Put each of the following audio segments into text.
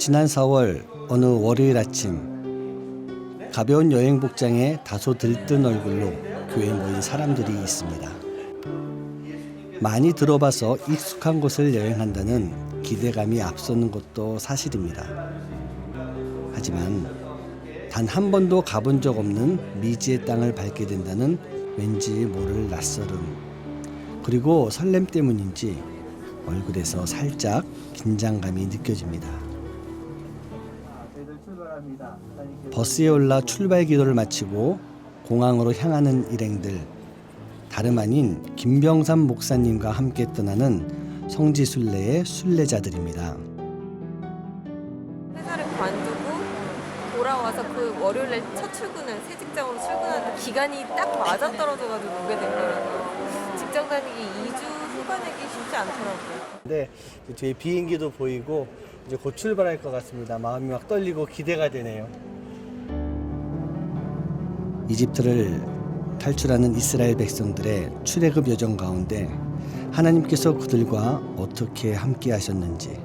지난 4월 어느 월요일 아침 가벼운 여행 복장에 다소 들뜬 얼굴로 교회에 모인 사람들이 있습니다. 많이 들어봐서 익숙한 곳을 여행한다는 기대감이 앞서는 것도 사실입니다. 하지만 단 한 번도 가본 적 없는 미지의 땅을 밟게 된다는 왠지 모를 낯설음 그리고 설렘 때문인지 얼굴에서 살짝 긴장감이 느껴집니다. 버스에 올라 출발 기도를 마치고 공항으로 향하는 일행들 다름 아닌 김병삼 목사님과 함께 떠나는 성지 순례의 순례자들입니다. 회사를 관두고 돌아와서 그 월요일 날 첫 출근을 새 직장으로 출근하는데 기간이 딱 맞아떨어져가지고 오게 된 거라고요. 직장 다니기 2주 후반이기 쉽지 않더라고요. 네, 뒤에 비행기도 보이고 이제 곧 출발할 것 같습니다. 마음이 막 떨리고 기대가 되네요. 이집트를 탈출하는 이스라엘 백성들의 출애굽 여정 가운데 하나님께서 그들과 어떻게 함께 하셨는지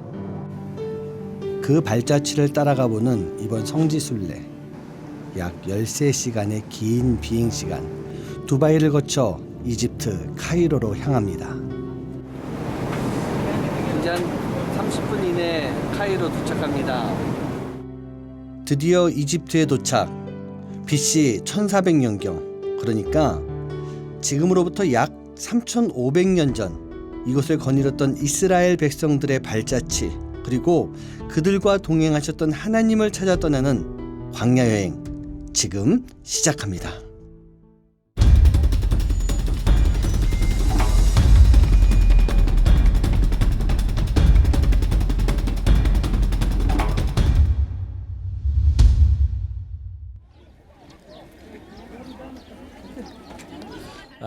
그 발자취를 따라가 보는 이번 성지 순례 약 13시간의 긴 비행 시간 두바이를 거쳐 이집트 카이로로 향합니다. 이제 한 30분 이내 카이로 도착합니다. 드디어 이집트에 도착. BC 1400년경. 그러니까 지금으로부터 약 3500년 전 이곳을 거닐었던 이스라엘 백성들의 발자취 그리고 그들과 동행하셨던 하나님을 찾아 떠나는 광야 여행 지금 시작합니다.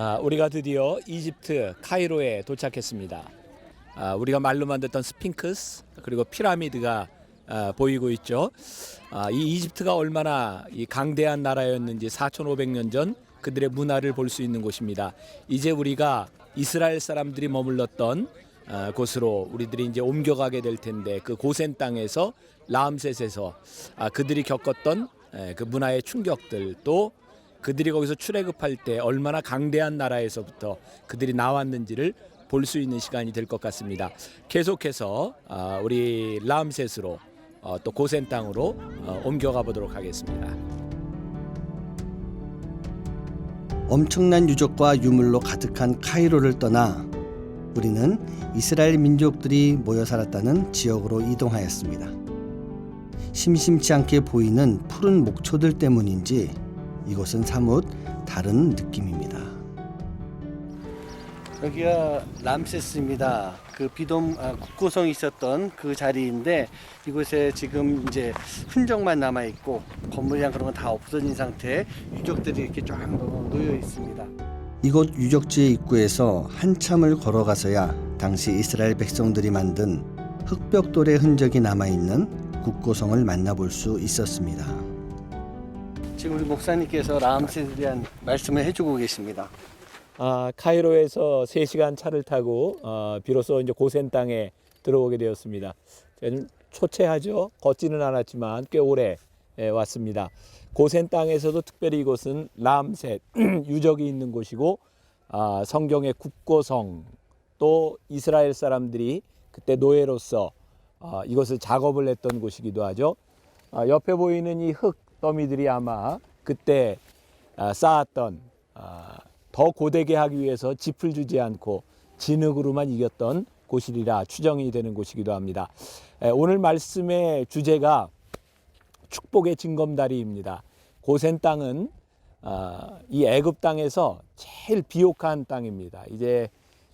아, 우리가 드디어 이집트 카이로에 도착했습니다. 아, 우리가 말로만 듣던 스핑크스 그리고 피라미드가 아, 보이고 있죠. 아, 이 이집트가 얼마나 이 강대한 나라였는지 4,500년 전 그들의 문화를 볼 수 있는 곳입니다. 이제 우리가 이스라엘 사람들이 머물렀던 아, 곳으로 우리들이 이제 옮겨가게 될 텐데 그 고센 땅에서 라암셋에서 아, 그들이 겪었던 에, 그 문화의 충격들 또 그들이 거기서 출애굽할 때 얼마나 강대한 나라에서부터 그들이 나왔는지를 볼 수 있는 시간이 될 것 같습니다. 계속해서 아, 우리 라암셋으로 어, 또 고센 땅으로 어, 옮겨가 보도록 하겠습니다. 엄청난 유적과 유물로 가득한 카이로를 떠나 우리는 이스라엘 민족들이 모여 살았다는 지역으로 이동하였습니다. 심심치 않게 보이는 푸른 목초들 때문인지 이곳은 사뭇 다른 느낌입니다. 여기가 람세스입니다. 그 비돔 아, 국고성이 있었던 그 자리인데 이곳에 지금 이제 흔적만 남아 있고 건물이랑 그런 건 다 없어진 상태 유적들이 이렇게 쫙 놓여 있습니다. 이곳 유적지의 입구에서 한참을 걸어가서야 당시 이스라엘 백성들이 만든 흑벽돌의 흔적이 남아 있는 국고성을 만나볼 수 있었습니다. 지금 우리 목사님께서 라암세에 대한 말씀을 해주고 계십니다. 아, 카이로에서 3시간 차를 타고 어, 비로소 이제 고센 땅에 들어오게 되었습니다. 좀 초췌하죠. 걷지는 않았지만 꽤 오래 예, 왔습니다. 고센 땅에서도 특별히 이곳은 람셋 유적이 있는 곳이고 아, 성경의 국고성 또 이스라엘 사람들이 그때 노예로서 아, 이것을 작업을 했던 곳이기도 하죠. 아, 옆에 보이는 이 흙 더미들이 아마 그때 아, 쌓았던 아, 더 고되게 하기 위해서 짚을 주지 않고 진흙으로만 이겼던 곳이리라 추정이 되는 곳이기도 합니다. 에, 오늘 말씀의 주제가 축복의 징검다리입니다. 고센 땅은 아, 이 애굽 땅에서 제일 비옥한 땅입니다. 이제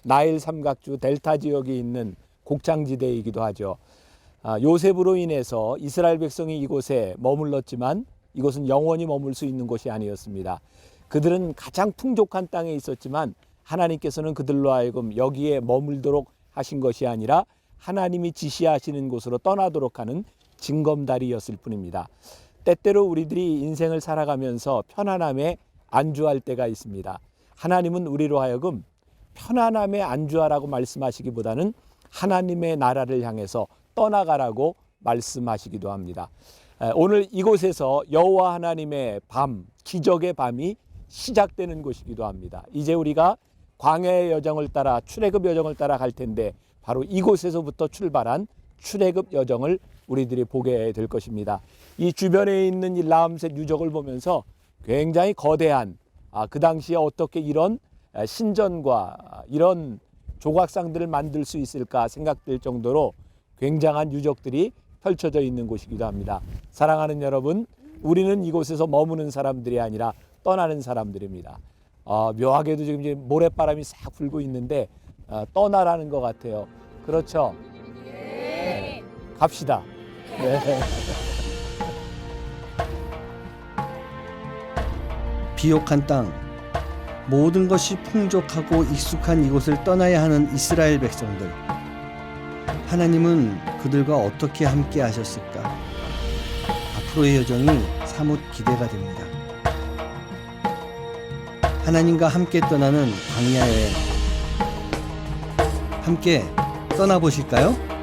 나일 삼각주 델타 지역이 있는 곡창지대이기도 하죠. 아, 요셉으로 인해서 이스라엘 백성이 이곳에 머물렀지만 이곳은 영원히 머물 수 있는 곳이 아니었습니다. 그들은 가장 풍족한 땅에 있었지만 하나님께서는 그들로 하여금 여기에 머물도록 하신 것이 아니라 하나님이 지시하시는 곳으로 떠나도록 하는 징검다리였을 뿐입니다. 때때로 우리들이 인생을 살아가면서 편안함에 안주할 때가 있습니다. 하나님은 우리로 하여금 편안함에 안주하라고 말씀하시기보다는 하나님의 나라를 향해서 떠나가라고 말씀하시기도 합니다. 에, 오늘 이곳에서 여호와 하나님의 밤, 기적의 밤이 시작되는 곳이기도 합니다. 이제 우리가 광야의 여정을 따라 출애굽 여정을 따라 갈 텐데 바로 이곳에서부터 출발한 출애굽 여정을 우리들이 보게 될 것입니다. 이 주변에 있는 이 라암셋 유적을 보면서 굉장히 거대한 아, 그 당시에 어떻게 이런 아, 신전과 아, 이런 조각상들을 만들 수 있을까 생각될 정도로 굉장한 유적들이 펼쳐져 있는 곳이기도 합니다. 사랑하는 여러분, 우리는 이곳에서 머무는 사람들이 아니라 떠나는 사람들입니다. 어, 묘하게도 지금 이제 모래바람이 싹 불고 있는데 어, 떠나라는 것 같아요. 그렇죠? 네. 갑시다. 네. 비옥한 땅, 모든 것이 풍족하고 익숙한 이곳을 떠나야 하는 이스라엘 백성들. 하나님은 그들과 어떻게 함께 하셨을까? 앞으로의 여정이 사뭇 기대가 됩니다. 하나님과 함께 떠나는 광야 여행. 함께 떠나보실까요?